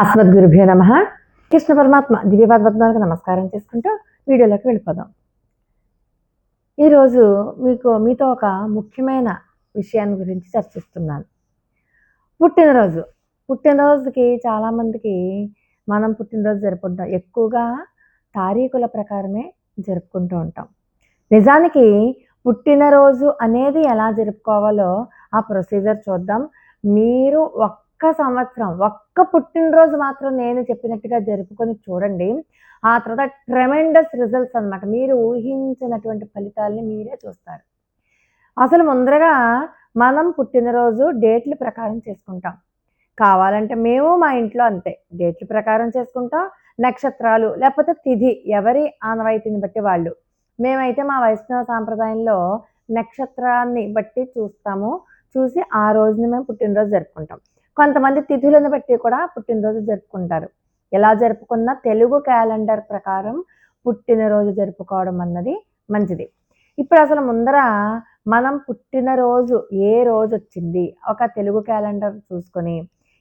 అస్మద్గురుభ్యో నమ. కృష్ణ పరమాత్మ దివ్యపద్మాలకు నమస్కారం చేసుకుంటూ వీడియోలోకి వెళ్ళిపోదాం. ఈరోజు మీకు మీతో ఒక ముఖ్యమైన విషయాన్ని గురించి చర్చిస్తున్నాను. పుట్టినరోజు. పుట్టినరోజుకి చాలామందికి మనం పుట్టినరోజు జరుపుకుంటాం. ఎక్కువగా తారీఖుల ప్రకారమే జరుపుకుంటూ ఉంటాం. నిజానికి పుట్టినరోజు అనేది ఎలా జరుపుకోవాలో ఆ ప్రొసీజర్ చూద్దాం. మీరు ఒక్క సంవత్సరం ఒక్క పుట్టినరోజు మాత్రం నేను చెప్పినట్టుగా జరుపుకొని చూడండి. ఆ తర్వాత ట్రెమెండస్ రిజల్ట్స్ అన్నమాట. మీరు ఊహించినటువంటి ఫలితాలని మీరే చూస్తారు. అసలు ముందరగా మనం పుట్టినరోజు డేట్ల ప్రకారం చేసుకుంటాం. కావాలంటే మేము మా ఇంట్లో అంతే. డేట్ల ప్రకారం చేసుకుంటాం. నక్షత్రాలు లేకపోతే తిథి ఎవరి ఆనవాయితీని బట్టి వాళ్ళు. మేమైతే మా వైష్ణవ సాంప్రదాయంలో నక్షత్రాన్ని బట్టి చూస్తాము. చూసి ఆ రోజున మేము పుట్టినరోజు జరుపుకుంటాం. కొంతమంది తిథులను బట్టి కూడా పుట్టినరోజు జరుపుకుంటారు. ఎలా జరుపుకున్నా తెలుగు క్యాలెండర్ ప్రకారం పుట్టినరోజు జరుపుకోవడం అన్నది మంచిది. ఇప్పుడు అసలు ముందర మనం పుట్టినరోజు ఏ రోజు వచ్చింది ఒక తెలుగు క్యాలెండర్ చూసుకొని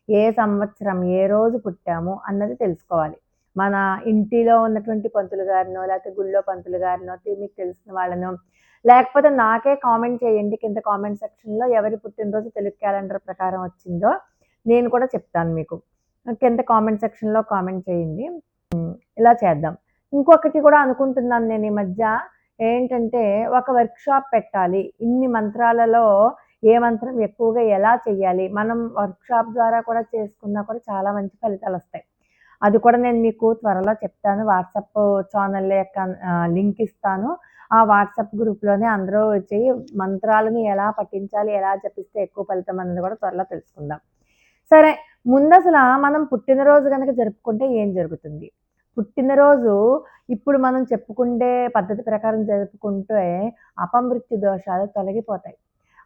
ఏ సంవత్సరం ఏ రోజు పుట్టాము అన్నది తెలుసుకోవాలి. మన ఇంటిలో ఉన్నటువంటి పంతులు గారినో లేకపోతే గుళ్ళో పంతులు గారినో మీకు తెలిసిన వాళ్ళనో లేకపోతే నాకే కామెంట్ చేయండి కింద కామెంట్ సెక్షన్లో ఎవరి పుట్టినరోజు తెలుగు క్యాలెండర్ ప్రకారం వచ్చిందో నేను కూడా చెప్తాను మీకు. కింద కామెంట్ సెక్షన్లో కామెంట్ చేయండి. ఇలా చేద్దాం. ఇంకొకటి కూడా అనుకుంటున్నాను నేను ఈ మధ్య. ఏంటంటే ఒక వర్క్షాప్ పెట్టాలి. ఇన్ని మంత్రాలలో ఏ మంత్రం ఎక్కువగా ఎలా చేయాలి? మనం వర్క్షాప్ ద్వారా కూడా చేసుకున్నా కూడా చాలా మంచి ఫలితాలు వస్తాయి. అది కూడా నేను మీకు త్వరలో చెప్తాను. వాట్సాప్ ఛానల్ యొక్క లింక్ ఇస్తాను. ఆ వాట్సాప్ గ్రూప్లోనే అందరూ వచ్చి మంత్రాలను ఎలా పఠించాలి ఎలా జపిస్తే ఎక్కువ ఫలితం అన్నది కూడా త్వరలో తెలుసుకుందాం. సరే ముందు అసలు మనం పుట్టినరోజు కనుక జరుపుకుంటే ఏం జరుగుతుంది? పుట్టినరోజు ఇప్పుడు మనం చెప్పుకుంటే పద్ధతి ప్రకారం జరుపుకుంటే అపమృత్యు దోషాలు తొలగిపోతాయి.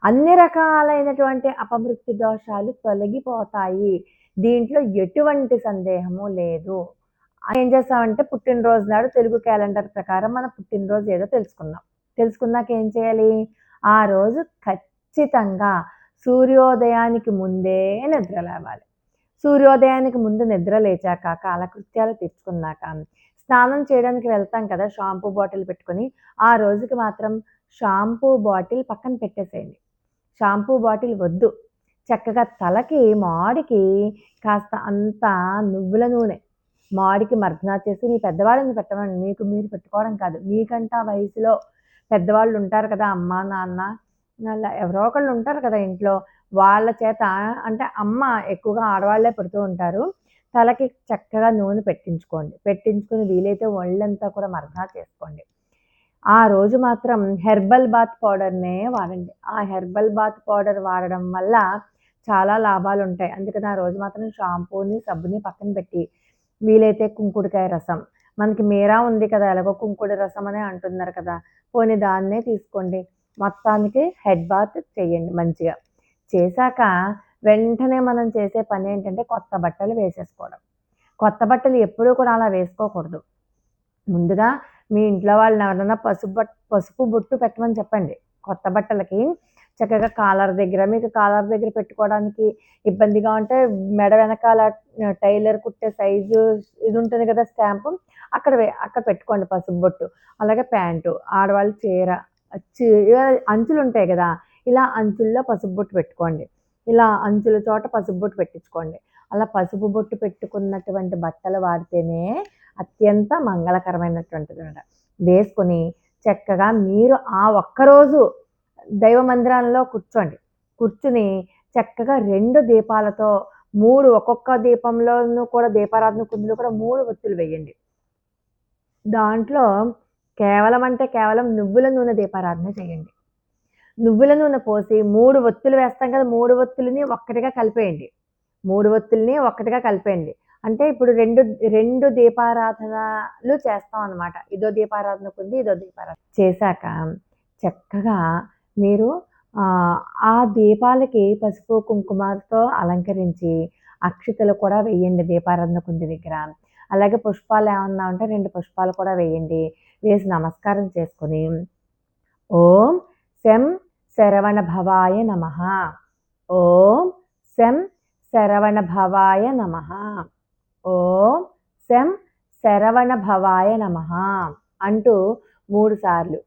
అన్ని రకాలైనటువంటి అపమృత్యు దోషాలు తొలగిపోతాయి. దీంట్లో ఎటువంటి సందేహము లేదు. ఏం చేస్తామంటే పుట్టినరోజు నాడు తెలుగు క్యాలెండర్ ప్రకారం మన పుట్టినరోజు ఏదో తెలుసుకుందాం. తెలుసుకున్నాక ఏం చేయాలి? ఆ రోజు ఖచ్చితంగా సూర్యోదయానికి ముందే నిద్ర లేవాలి. సూర్యోదయానికి ముందు నిద్ర లేచాక కాలకృత్యాలు తీర్చుకున్నాక స్నానం చేయడానికి వెళ్తాం కదా షాంపూ బాటిల్ పెట్టుకొని ఆ రోజుకి మాత్రం షాంపూ బాటిల్ పక్కన పెట్టేసేయండి. షాంపూ బాటిల్ వద్దు. చక్కగా తలకి మాడికి కాస్త అంత నువ్వుల నూనె. మాడికి మర్దనా చేసి మీ పెద్దవాళ్ళని పెట్టమని మీకు మీరు పెట్టుకోవడం కాదు. మీకంట వయసులో పెద్దవాళ్ళు ఉంటారు కదా అమ్మ నాన్న అలా ఎవరో ఒకళ్ళు ఉంటారు కదా ఇంట్లో. వాళ్ళ చేత అంటే అమ్మ ఎక్కువగా ఆడవాళ్ళే పెడుతూ ఉంటారు. తలకి చక్కగా నూనె పెట్టించుకోండి. పెట్టించుకుని వీలైతే ఒళ్ళంతా కూడా మర్దనా చేసుకోండి. ఆ రోజు మాత్రం హెర్బల్ బాత్ పౌడర్నే వాడండి. ఆ హెర్బల్ బాత్ పౌడర్ వాడడం వల్ల చాలా లాభాలు ఉంటాయి. అందుకని ఆ రోజు మాత్రం షాంపూని సబ్బుని పక్కన పెట్టి వీలైతే కుంకుడుకాయ రసం. మనకి మీరా ఉంది కదా ఎలాగో కుంకుడు రసం అనే అంటున్నారు కదా. పోనీ దాన్నే తీసుకోండి. మొత్తానికి హెడ్ బాత్ చేయండి మంచిగా. చేశాక వెంటనే మనం చేసే పని ఏంటంటే కొత్త బట్టలు వేసేసుకోవడం. కొత్త బట్టలు ఎప్పుడూ కూడా అలా వేసుకోకూడదు. ముందుగా మీ ఇంట్లో వాళ్ళని ఎవరైనా పసుపు బట్ పసుపు బొట్టు పెట్టమని చెప్పండి. కొత్త బట్టలకి చక్కగా కాలర్ దగ్గర మీకు కాలర్ దగ్గర పెట్టుకోవడానికి ఇబ్బందిగా ఉంటే మెడ వెనకాల టైలర్ కుట్టే సైజు ఇది ఉంటుంది కదా స్టాంపు అక్కడ అక్కడ పెట్టుకోండి పసుపు బొట్టు. అలాగే ప్యాంటు ఆడవాళ్ళు చీర అంచులు ఉంటాయి కదా ఇలా అంచుల్లో పసుపు బొట్టు పెట్టుకోండి. ఇలా అంచుల చోట పసుపు బొట్టు పెట్టించుకోండి. అలా పసుపు బొట్టు పెట్టుకున్నటువంటి బట్టలు వాడితేనే అత్యంత మంగళకరమైనటువంటిది అనమాట వేసుకొని చక్కగా మీరు ఆ ఒక్కరోజు దైవ మందిరాలలో కూర్చోండి. కూర్చుని చక్కగా రెండు దీపాలతో మూడు ఒక్కొక్క దీపంలోనూ కూడా దీపారాధన కుందులు కూడా మూడు ఒత్తులు వేయండి. దాంట్లో కేవలం అంటే కేవలం నువ్వుల నూనె దీపారాధన చేయండి. నువ్వుల నూనె పోసి మూడు ఒత్తులు వేస్తాం కదా మూడు ఒత్తులని ఒక్కటిగా కలిపేయండి. మూడు ఒత్తుల్ని ఒక్కటిగా కలిపేయండి. అంటే ఇప్పుడు రెండు రెండు దీపారాధనలు చేస్తాం అనమాట ఇదో దీపారాధన ఉంది ఇదో దీపారాధన. చేశాక చక్కగా మీరు ఆ దీపాలకి పసుపు కుంకుమతో అలంకరించి అక్షితలు కూడా వేయండి దీపారాధన కుంది దగ్గర. అలాగే పుష్పాలు ఏమన్నా ఉంటే రెండు పుష్పాలు కూడా వేయండి. వేసి నమస్కారం చేసుకొని ఓం శం శరవణ భవాయ నమ. ఓం శం శరవణ భవాయ నమ. ఓం శం శరవణ భవాయ నమ అంటూ మూడు సార్లు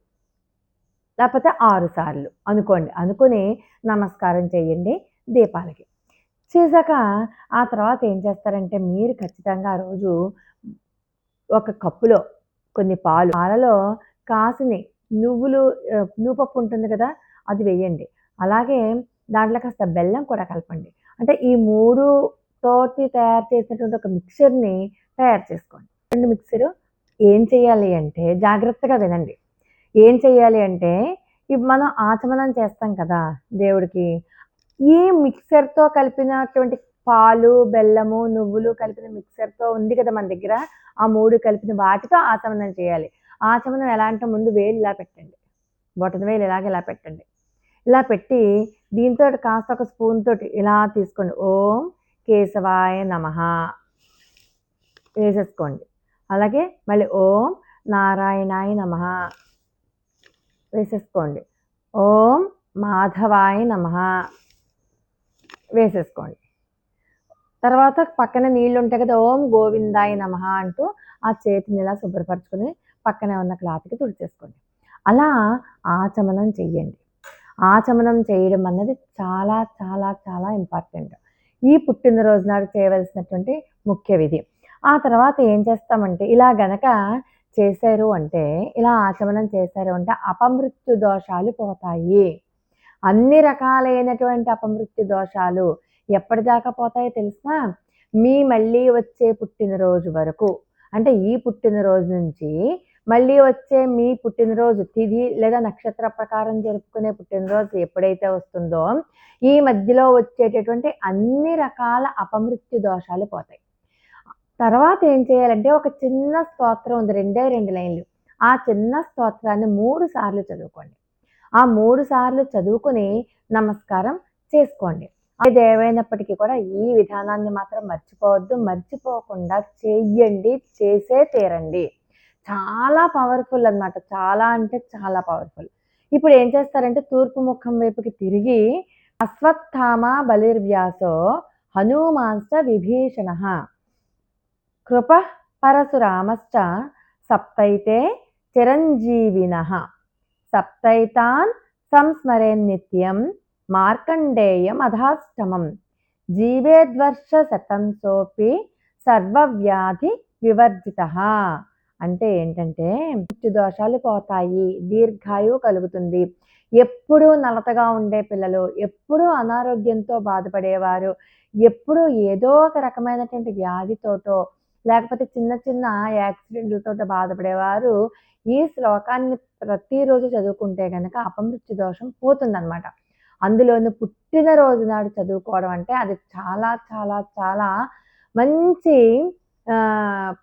లేకపోతే ఆరు సార్లు అనుకోండి. అనుకుని నమస్కారం చేయండి దీపాలకి. చేశాక ఆ తర్వాత ఏం చేస్తారంటే మీరు ఖచ్చితంగా ఆ రోజు ఒక కప్పులో కొన్ని పాలు. పాలలో కాసిని నువ్వులు నువ్వు నువ్వుపప్పు ఉంటుంది కదా అది వేయండి. అలాగే దాంట్లో కాస్త బెల్లం కూడా కలపండి. అంటే ఈ మూడు తోటి తయారు చేసినటువంటి ఒక మిక్చర్ని తయారు చేసుకోండి. రెండు మిక్సర్ ఏం చేయాలి అంటే జాగ్రత్తగా వినండి. ఏం చేయాలి అంటే ఇప్పుడు మనం ఆచమనం చేస్తాం కదా దేవుడికి ఈ మిక్సర్తో కలిపినటువంటి పాలు బెల్లము నువ్వులు కలిపిన మిక్సర్తో ఉంది కదా మన దగ్గర. ఆ మూడు కలిపిన వాటితో ఆచమనం చేయాలి. ఆచమనం ఎలా అంటే ముందు వేలు ఇలా పెట్టండి. బొటన వేలు ఇలాగ ఇలా పెట్టండి. ఇలా పెట్టి దీంతో కాస్త ఒక స్పూన్ తోటి ఇలా తీసుకోండి. ఓం కేశవాయ నమ. వేసేసుకోండి. అలాగే మళ్ళీ ఓం నారాయణాయ నమ. వేసేసుకోండి. ఓం మాధవాయ నమ. వేసేసుకోండి. తర్వాత పక్కన నీళ్ళు ఉంటాయి కదా ఓం గోవిందాయ నమ అంటూ ఆ చేతిని ఇలా శుభ్రపరచుకొని పక్కనే ఉన్న క్లాత్కి తుడిచేసుకోండి. అలా ఆచమనం చెయ్యండి. ఆచమనం చేయడం అన్నది చాలా చాలా చాలా ఇంపార్టెంట్. ఈ పుట్టినరోజు నాడు చేయవలసినటువంటి ముఖ్య విధి. ఆ తర్వాత ఏం చేస్తామంటే ఇలా గనక చేశారు అంటే ఇలా ఆచమనం చేశారు అంటే అపమృత్యు దోషాలు పోతాయి. అన్ని రకాలైనటువంటి అపమృత్యు దోషాలు ఎప్పటిదాకా పోతాయో తెలిసినా మీ మళ్ళీ వచ్చే పుట్టినరోజు వరకు అంటే ఈ పుట్టినరోజు నుంచి మళ్ళీ వచ్చే మీ పుట్టినరోజు తిథి లేదా నక్షత్ర ప్రకారం జరుపుకునే పుట్టినరోజు ఎప్పుడైతే వస్తుందో ఈ మధ్యలో వచ్చేటటువంటి అన్ని రకాల అపమృత్యు దోషాలు పోతాయి. తర్వాత ఏం చేయాలంటే ఒక చిన్న స్తోత్రం ఉంది రెండే రెండు లైన్లు. ఆ చిన్న స్తోత్రాన్ని మూడు సార్లు చదువుకోండి. ఆ మూడు సార్లు చదువుకుని నమస్కారం చేసుకోండి. అది కూడా ఈ విధానాన్ని మాత్రం మర్చిపోవద్దు. మర్చిపోకుండా చేయండి చేసే తీరండి. చాలా పవర్ఫుల్ అన్నమాట. చాలా అంటే చాలా పవర్ఫుల్ ఇప్పుడు ఏం చేస్తారంటే తూర్పు ముఖం వైపుకి తిరిగి అశ్వత్థామ బలిర్వ్యాసో హనుమాంశ్చ విభీషణ. కృప పరశురామశ్చ సప్తైతే చిరంజీవిన. సప్తైతాన్ సంస్మరేన్ నిత్యం మార్కండేయం అధాష్టమం జీవేద్వర్ష శతంసోపి సర్వవ్యాధి వివర్జిత అంటే ఏంటంటే దోషాలు పోతాయి దీర్ఘాయువు కలుగుతుంది. ఎప్పుడూ నలతగా ఉండే పిల్లలు ఎప్పుడూ అనారోగ్యంతో బాధపడేవారు ఎప్పుడూ ఏదో ఒక రకమైనటువంటి వ్యాధితోటో లేకపోతే చిన్న చిన్న యాక్సిడెంట్లతో బాధపడేవారు ఈ శ్లోకాన్ని ప్రతిరోజు చదువుకుంటే కనుక అపమృత్యు దోషం పోతుందన్నమాట. అందులోని పుట్టినరోజు నాడు చదువుకోవడం అంటే అది చాలా చాలా చాలా మంచి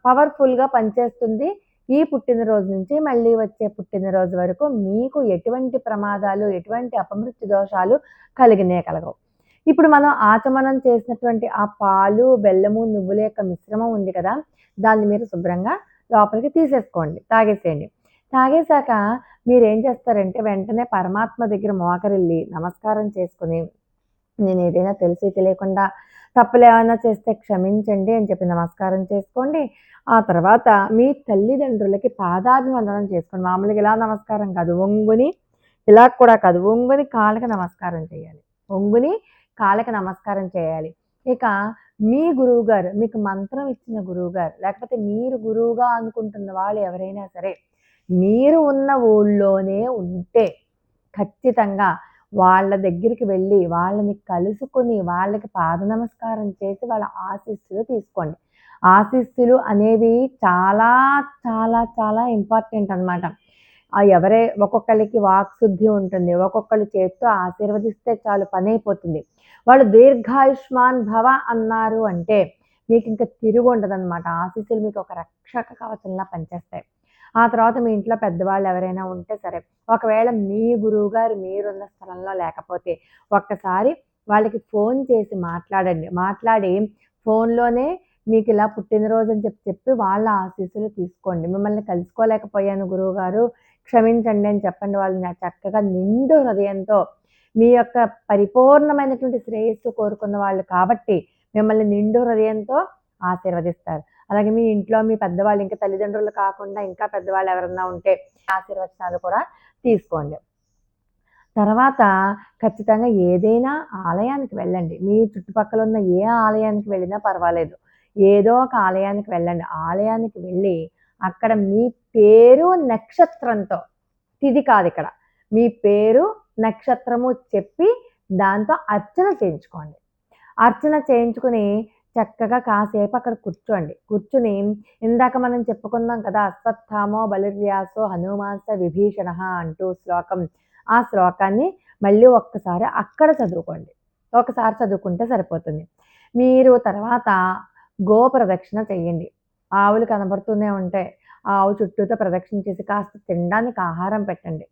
పవర్ఫుల్గా పనిచేస్తుంది. ఈ పుట్టినరోజు నుంచి మళ్ళీ వచ్చే పుట్టినరోజు వరకు మీకు ఎటువంటి ప్రమాదాలు ఎటువంటి అపమృత్యు దోషాలు కలిగినే కలగవు. ఇప్పుడు మనం ఆచమనం చేసినటువంటి ఆ పాలు బెల్లము నువ్వుల యొక్క మిశ్రమం ఉంది కదా దాన్ని మీరు శుభ్రంగా లోపలికి తీసేసుకోండి తాగేసేయండి. తాగేశాక మీరేం చేస్తారంటే వెంటనే పరమాత్మ దగ్గర మోకరిల్లి నమస్కారం చేసుకుని నేను ఏదైనా తెలిసి తెలియకుండా తప్పులు ఏమైనా చేస్తే క్షమించండి అని చెప్పి నమస్కారం చేసుకోండి. ఆ తర్వాత మీ తల్లిదండ్రులకి పాదాభివందనం చేసుకోండి. మామూలుగా ఇలా నమస్కారం కాదు. ఒంగుని ఇలా కూడా కాదు. ఒంగుని కాళ్ళకి నమస్కారం చేయాలి. ఒంగుని కాళ్ళకి నమస్కారం చేయాలి. ఇక మీ గురువు గారు మీకు మంత్రం ఇచ్చిన గురువు గారు లేకపోతే మీరు గురువుగా అనుకుంటున్న వాళ్ళు ఎవరైనా సరే మీరు ఉన్న ఊళ్ళోనే ఉంటే ఖచ్చితంగా వాళ్ళ దగ్గరికి వెళ్ళి వాళ్ళని కలుసుకుని వాళ్ళకి పాద నమస్కారం చేసి వాళ్ళ ఆశీస్సులు తీసుకోండి. ఆశీస్సులు అనేవి చాలా చాలా చాలా ఇంపార్టెంట్ అనమాట ఎవరే ఒక్కొక్కరికి వాక్శుద్ధి ఉంటుంది. ఒక్కొక్కరి చేత్తో ఆశీర్వదిస్తే చాలు పని అయిపోతుంది. వాళ్ళు దీర్ఘాయుష్మాన్ భవ అన్నారు అంటే మీకు ఇంకా తిరుగు ఉండదు అనమాట ఆశీస్సులు మీకు ఒక రక్షక కవచంలా పనిచేస్తాయి. ఆ తర్వాత మీ ఇంట్లో పెద్దవాళ్ళు ఎవరైనా ఉంటే సరే ఒకవేళ మీ గురువు గారు మీరున్న స్థలంలో లేకపోతే ఒక్కసారి వాళ్ళకి ఫోన్ చేసి మాట్లాడండి. మాట్లాడి ఫోన్లోనే మీకు ఇలా పుట్టినరోజు అని చెప్పి చెప్పి వాళ్ళ ఆశీస్సులు తీసుకోండి. మిమ్మల్ని కలుసుకోలేకపోయాను గురువు గారు క్షమించండి అని చెప్పండి. వాళ్ళు నా చక్కగా నిండు హృదయంతో మీ యొక్క పరిపూర్ణమైనటువంటి శ్రేయస్సు కోరుకున్న వాళ్ళు కాబట్టి మిమ్మల్ని నిండు హృదయంతో ఆశీర్వదిస్తారు. అలాగే మీ ఇంట్లో మీ పెద్దవాళ్ళు ఇంకా తల్లిదండ్రులు కాకుండా ఇంకా పెద్దవాళ్ళు ఎవరన్నా ఉంటే ఆశీర్వచనాలు కూడా తీసుకోండి. తర్వాత ఖచ్చితంగా ఏదైనా ఆలయానికి వెళ్ళండి. మీ చుట్టుపక్కల ఉన్న ఏ ఆలయానికి వెళ్ళినా పర్వాలేదు. ఏదో ఒక ఆలయానికి వెళ్ళండి. ఆలయానికి వెళ్ళి అక్కడ మీ పేరు నక్షత్రంతో తిది కాదు ఇక్కడ. మీ పేరు నక్షత్రము చెప్పి దాంతో అర్చన చేయించుకోండి. అర్చన చేయించుకుని చక్కగా కాసేపు అక్కడ కూర్చోండి. కూర్చుని ఇందాక మనం చెప్పుకుందాం కదా అశ్వత్థామో బలిర్వ్యాసో హనుమాస విభీషణ అంటూ శ్లోకం. ఆ శ్లోకాన్ని మళ్ళీ ఒక్కసారి అక్కడ చదువుకోండి. ఒకసారి చదువుకుంటే సరిపోతుంది. మీరు తర్వాత గో ప్రదక్షిణ చేయండి ఆవులు కనబడుతూనే ఉంటాయి. ఆవు చుట్టూతో ప్రదక్షిణ చేసి కాస్త తినడానికి ఆహారం పెట్టండి.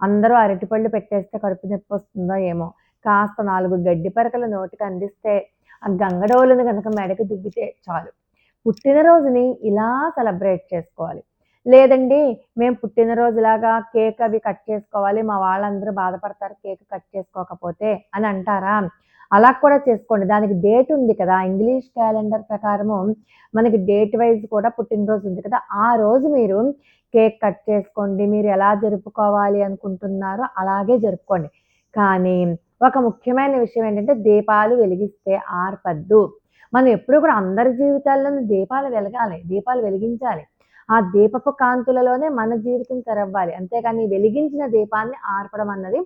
అందరూ అరటిపళ్ళు పెట్టేస్తే కడుపు నొప్పి వస్తుందో ఏమో. కాస్త నాలుగు గడ్డి పరకలు నోటికి అందిస్తే ఆ గంగడోలను కనుక మెడకి దిగితే చాలు. పుట్టినరోజుని ఇలా సెలబ్రేట్ చేసుకోవాలి. లేదండి మేము పుట్టినరోజులాగా కేక్ అవి కట్ చేసుకోవాలి మా వాళ్ళందరూ బాధపడతారు కేక్ కట్ చేసుకోకపోతే అని అంటారా? అలా కూడా చేసుకోండి. దానికి డేట్ ఉంది కదా ఇంగ్లీష్ క్యాలెండర్ ప్రకారము మనకి డేట్ వైజ్ కూడా పుట్టినరోజు ఉంది కదా ఆ రోజు మీరు కేక్ కట్ చేసుకోండి మీరు ఎలా జరుపుకోవాలి అనుకుంటున్నారో అలాగే జరుపుకోండి. కానీ ఒక ముఖ్యమైన విషయం ఏంటంటే దీపాలు వెలిగిస్తే ఆర్పద్దు. మనం ఎప్పుడు కూడా అందరి జీవితాల్లోనూ దీపాలు వెలగాలి దీపాలు వెలిగించాలి. ఆ దీపపు కాంతులలోనే మన జీవితం తెరవ్వాలి. అంతేకాని వెలిగించిన దీపాన్ని ఆర్పడం అన్నది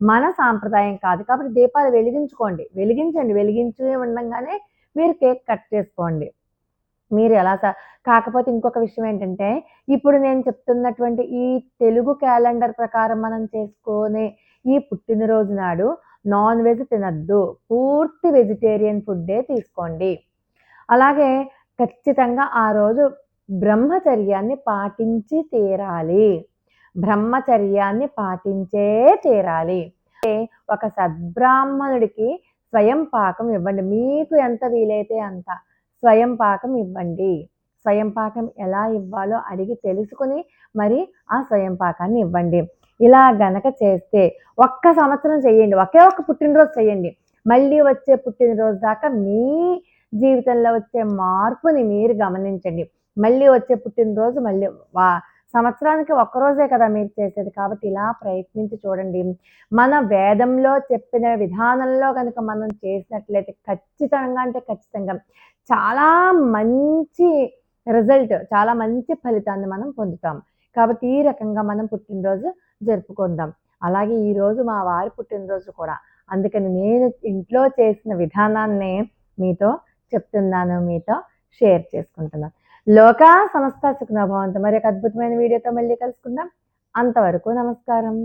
మన సాంప్రదాయం కాదు. కాబట్టి దీపాలు వెలిగించుకోండి. వెలిగించండి. వెలిగించి ఉండగానే మీరు కేక్ కట్ చేసుకోండి. మీరు ఎలా స కాకపోతే ఇంకొక విషయం ఏంటంటే ఇప్పుడు నేను చెప్తున్నటువంటి ఈ తెలుగు క్యాలెండర్ ప్రకారం మనం చేసుకునే ఈ పుట్టినరోజు నాడు నాన్ వెజ్ తినద్దు. పూర్తి వెజిటేరియన్ ఫుడ్డే తీసుకోండి. అలాగే ఖచ్చితంగా ఆ రోజు బ్రహ్మచర్యాన్ని పాటించి తీరాలి. బ్రహ్మచర్యాన్ని పాటించే తీరాలి. ఒక సద్బ్రాహ్మణుడికి స్వయం పాకం ఇవ్వండి. మీకు ఎంత వీలైతే అంత స్వయం పాకం ఇవ్వండి. స్వయం పాకం ఎలా ఇవ్వాలో అడిగి తెలుసుకుని మరి ఆ స్వయం పాకాన్ని ఇవ్వండి. ఇలా గనక చేస్తే ఒక్క సంవత్సరం చేయండి ఒకే ఒక్క పుట్టినరోజు చేయండి. మళ్ళీ వచ్చే పుట్టినరోజు దాకా మీ జీవితంలో వచ్చే మార్పుని మీరు గమనించండి. మళ్ళీ వచ్చే పుట్టినరోజు మళ్ళీ వా సంవత్సరానికి ఒక్కరోజే కదా మీరు చేసేది కాబట్టి ఇలా ప్రయత్నించి చూడండి. మన వేదంలో చెప్పిన విధానంలో కనుక మనం చేసినట్లయితే ఖచ్చితంగా అంటే ఖచ్చితంగా చాలా మంచి రిజల్ట్ చాలా మంచి ఫలితాన్ని మనం పొందుతాం. కాబట్టి ఈ రకంగా మనం పుట్టినరోజు జరుపుకుందాం. అలాగే ఈరోజు మా వారి పుట్టినరోజు కూడా. అందుకని నేను ఇంట్లో చేసిన విధానాన్నే మీతో చెప్తున్నాను మీతో షేర్ చేసుకుంటున్నాను లోకా సంస్థ సుఖ్నభవంతం మరి ఒక అద్భుతమైన వీడియోతో మళ్ళీ కలుసుకుందాం. అంతవరకు నమస్కారం.